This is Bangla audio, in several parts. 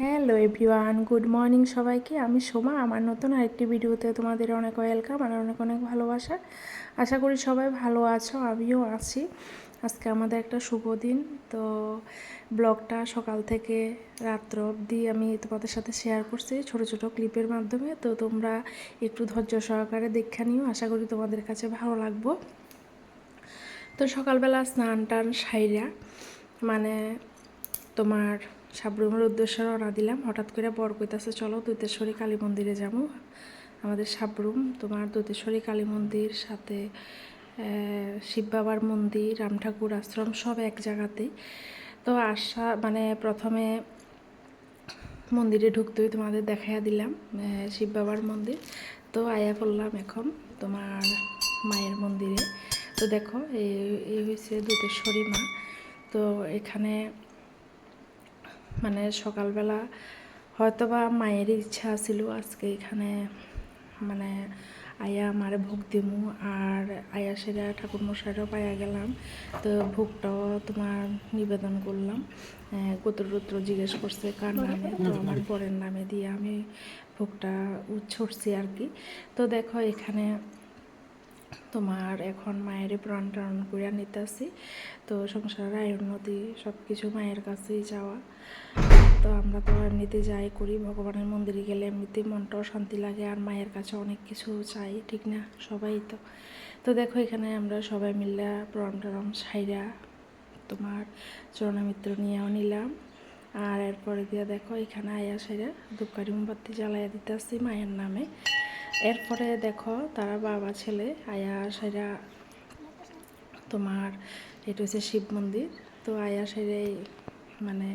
হ্যালো এভরিওয়ান, গুড মর্নিং সবাইকে। আমি সোমা, আমার নতুন আরেকটি ভিডিওতে তোমাদের অনেক ওয়েলকাম আর অনেক অনেক ভালোবাসা। আশা করি সবাই ভালো আছো, আমিও আছি। আজকে আমাদের একটা শুভ দিন, তো ব্লগটা সকাল থেকে রাত্র অবধি আমি তোমাদের সাথে শেয়ার করছি ছোট ছোট ক্লিপের মাধ্যমে, তো তোমরা একটু ধৈর্য সহকারে দেখা নিও, আশা করি তোমাদের কাছে ভালো লাগবো। তো সকালবেলা স্নান টান সাইরা মানে তোমার সাবরুমের উদ্দেশ্যে রওনা দিলাম। হঠাৎ করে বর কইতাছে, চলো দৈতেশ্বরী কালী মন্দিরে যাব। আমাদের সাবরুম, তোমার দৈতেশ্বরী কালী মন্দির, সাথে শিব বাবার মন্দির, রাম ঠাকুর আশ্রম, সব এক জায়গাতেই তো আসা মানে প্রথমে মন্দিরে ঢুকতেই তোমাদের দেখাইয়া দিলাম শিব বাবার মন্দির। তো আয়া করলাম এখন তোমার মায়ের মন্দিরে। তো দেখো এই হয়েছে দুতেশ্বরী মা। তো এখানে মানে সকালবেলা হয়তো বা মায়ের ইচ্ছা ছিল আজকে এখানে মানে আয়া আমার ভোগ দিমু আর আয়া সেরা ঠাকুর মশাইরাও পাইয়া গেলাম। তো ভোগটাও তোমার নিবেদন করলাম। গোত্ররুত্র জিজ্ঞেস করছে, কার নামে? তো আমার বরের নামে দিয়ে আমি ভোগটা উচ্ছরছি আর কি। তো দেখো এখানে তোমার এখন মায়ের প্রাণ টারণ করিয়া নিতেছি। তো সংসারের আয় উন্নতি সব কিছু মায়ের কাছেই যাওয়া। তো আমরা তো এমনিতে যাই করি, ভগবানের মন্দিরে গেলে এমনিতেই মনটাও শান্তি লাগে আর মায়ের কাছে অনেক কিছু চাই, ঠিক না? সবাই তো। তো দেখো এখানে আমরা সবাই মিলে প্রণাম টরম সাইরা তোমার চরণামিত্র নিয়েও নিলাম। আর এরপরে দিয়ে দেখো, এখানে আয়া সাইরা ধূপকাঠি মোমবাতি জ্বালাইয়া দিতেছি মায়ের নামে। এরপরে দেখো, তারা বাবা, ছেলে আয়া সাইরা তোমার, এটা হচ্ছে শিব মন্দির। তো আয়া সেরে মানে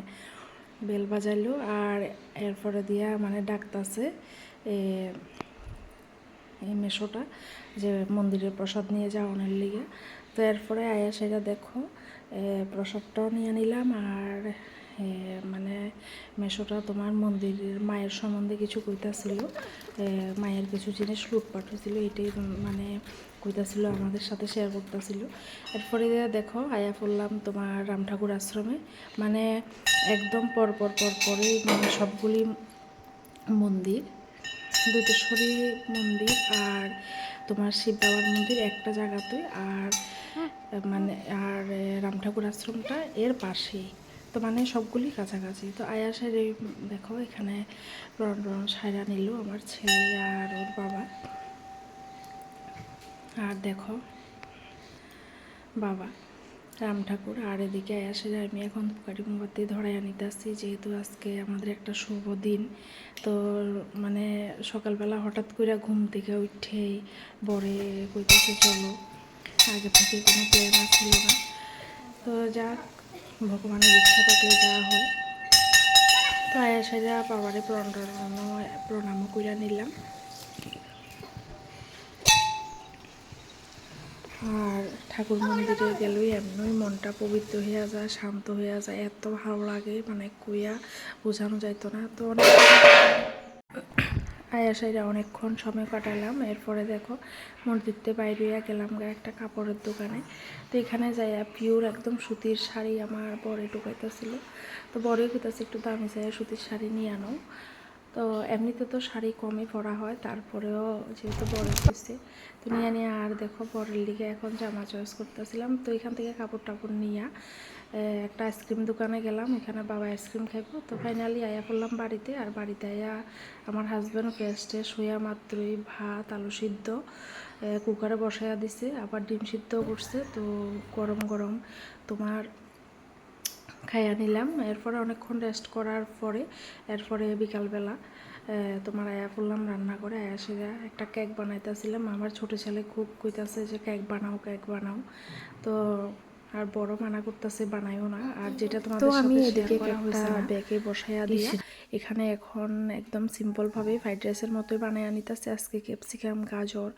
বেল বাজাইলো আর এরপরে দিয়া মানে ডাকতাছে এই মেশোটা যে মন্দিরে প্রসাদ নিয়ে যাওয়ানোর লিগে। তো এরপরে আয়া সেটা দেখো প্রসাদটাও নিয়ে নিলাম আর মানে মেশোটা তোমার মন্দিরের মায়ের সম্বন্ধে কিছু কইতাছিল। মায়ের কিছু জিনিস লুটপাট হয়েছিল এটাই মানে কইতাছিল আমাদের সাথে শেয়ার করতেছিল। এরপরে দেখো আয়া পড়লাম তোমার রাম ঠাকুর আশ্রমে। মানে একদম পরপর পর পর পরই মানে সবগুলি মন্দির দুটেশ্বরী মন্দির আর তোমার শিব বাবার মন্দির একটা জায়গাতে আর মানে আর রাম ঠাকুর আশ্রমটা এর পাশেই। তো মানে সবগুলি কাছাকাছি। তো আয়াসের এই, দেখো এখানে রন রন সাইরা নিল, আমার ছেলে আর ওর বাবা। আর দেখো, বাবা, রাম ঠাকুর। আর এদিকে আসে আমি এখন ধূপকাঠি মোমবাতি ধরাই আনিতেছি যেহেতু আজকে আমাদের একটা শুভ দিন। তো মানে সকালবেলা হঠাৎ করে ঘুম থেকে উঠেই বরে কইতেছে, চলো। আগে থেকে কোনো প্ল্যান ছিল না। তো যাক ভগবানের ইচ্ছা থাকলে যা হয়। তো আয়া সাজা বাবারে প্রণাম প্রণামও কইরা নিলাম। আর ঠাকুর মন্দিরে গেলেই এমনই মনটা পবিত্র হইয়া যায়, শান্ত হইয়া যায়। এত ভালো লাগে মানে কুইয়া বোঝানো যাইতো না। তো অনেক আয়া সাইরা অনেকক্ষণ সময় কাটালাম। এরপরে দেখো মন্দিরতে বাইরে গেলাম একটা কাপড়ের দোকানে। তো এখানে যাইয়া পিওর একদম সুতির শাড়ি আমার বরে ঢুকাইতেছিল। তো বরে কইতাছে, একটু দামি যাইয়া সুতির শাড়ি নিয়ে আনো। তো এমনিতে তো শাড়ি কমই পরা হয়, তারপরেও যেহেতু বড় হয়েছে তো নিয়ে নিয়ে আর দেখো বরের লিগে এখন জামা চয়েস করতেছিলাম। তো এখান থেকে কাপড় টাপড় নিয়ে একটা আইসক্রিম দোকানে গেলাম, এখানে বাবা আইসক্রিম খাইবো। তো ফাইনালি আয়া করলাম বাড়িতে, আর বাড়িতে আয়া আমার হাজব্যান্ড গেস্টে শুয়া মাত্রই ভাত, আলু সিদ্ধ কুকারে বসাইয়া দিছে, আবার ডিম সিদ্ধ করছে, তো গরম গরম তোমার খাইয়া নিলাম। এরপরে অনেকক্ষণ রেস্ট করার পরে, এরপরে বিকালবেলা তোমার আয়া করলাম রান্না করে, আয়া সেরা একটা কেক বানাইতেছিলাম। আমার ছোট ছেলে খুব কইতাছে যে কেক বানাও কেক বানাও। তো আর বড় মানা করতেছে বানাইও না। আর যেটা তোমাদের আমি এদিকে একটা ব্যাগে বসাইয়া দিয়ে এখানে এখন একদম সিম্পল ভাবে ফ্রাইড রাইসের মতোই বানাই আনিতেছে আজকে ক্যাপসিকাম গাজর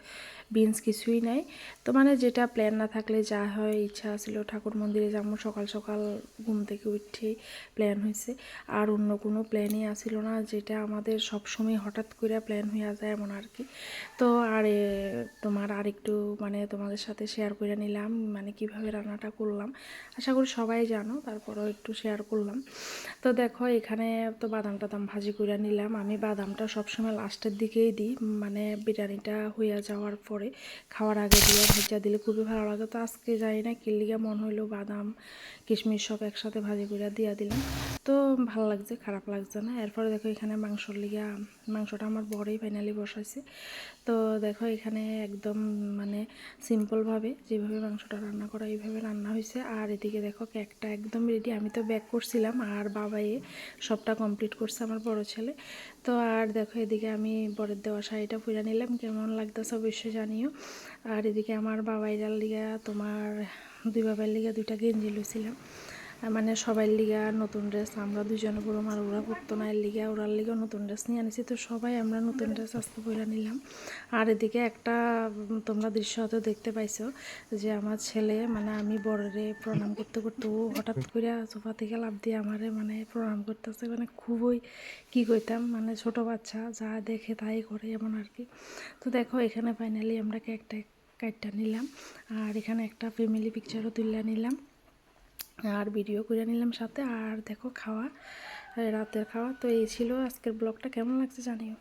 বিনস কিছুই নাই। তো মানে যেটা প্ল্যান না থাকলে যা হয় ইচ্ছা ছিল ঠাকুর মন্দিরে যাব। সকাল সকাল ঘুম থেকে উঠে প্ল্যান হয়েছে। আর অন্য কোনো প্ল্যানই আসিল না যেটা আমাদের সবসময় হঠাৎ করে প্ল্যান হয়ে যায় এমন আর কি। তো আর তোমার আরেকটু মানে তোমাদের সাথে শেয়ার করে নিলাম মানে কীভাবে রান্নাটা করলাম। আশা করি সবাই জানো, তারপরও একটু শেয়ার করলাম। তো দেখো, এখানে তো বাদাম টাদাম ভাজি করে নিলাম। আমি বাদামটা সবসময় লাস্টের দিকেই দিই মানে বিরিয়ানিটা হইয়া যাওয়ার পরে খাওয়ার আগে দিয়ে ভেজা দিলে খুবই ভালো লাগে। তো আজকে যাই না কিল্লিগা মন হইল বাদাম, কিশমিশ সব একসাথে ভাজি করে দিয়া দিলাম। তো ভালো লাগছে, খারাপ লাগছে না। এরপরে দেখো এখানে মাংসর লিগা, মাংসটা আমার বড়ই ফাইনালি বসাইছে। তো দেখো এখানে একদম মানে সিম্পলভাবে যেভাবে মাংসটা রান্না করা, এইভাবে রান্না হয়েছে। আর এদিকে দেখো কেকটা একদম রেডি আমি তো ব্যাক করছিলাম, আর বাবাই সবটা কমপ্লিট করছে আমার বড় ছেলে। তো আর দেখো এদিকে আমি বরের দেওয়া শাড়িটা পুরা নিলাম। কেমন লাগতেছে অবশ্যই জানিও। আর এদিকে আমার বাবাইরার লিগা, তোমার দুই বাবার লিগা দুইটা গেঞ্জি লইছিলাম। আর মানে সবাই লিগা নতুন ড্রেস আমরা দুজনে বড় আর ওরা করতো না, এর লিগা ওরার লিগা নতুন ড্রেস নিয়ে আনিছি। তো সবাই আমরা নতুন ড্রেস আস্তে পরে নিলাম। আর এদিকে একটা তোমরা দৃশ্য হয়তো দেখতে পাইছো যে আমার ছেলে মানে আমি বড়রে প্রণাম করতে করতে ও হঠাৎ করে সোফা থেকে লাভ দিয়ে আমারে মানে প্রণাম করতেছে। মানে খুবই কি কইতাম মানে ছোট বাচ্চা, যা দেখে তাই করে এমন আর কি। তো দেখো, এখানে ফাইনালি আমরা কেকটা কাটটা নিলাম। আর এখানে একটা ফ্যামিলি পিকচারও তুলে নিলাম। আর ভিডিও করে নিলাম সাথে। আর দেখো খাওয়া, রাতের খাওয়া। তো এই ছিল আজকের ব্লগটা। কেমন লাগছে জানিও।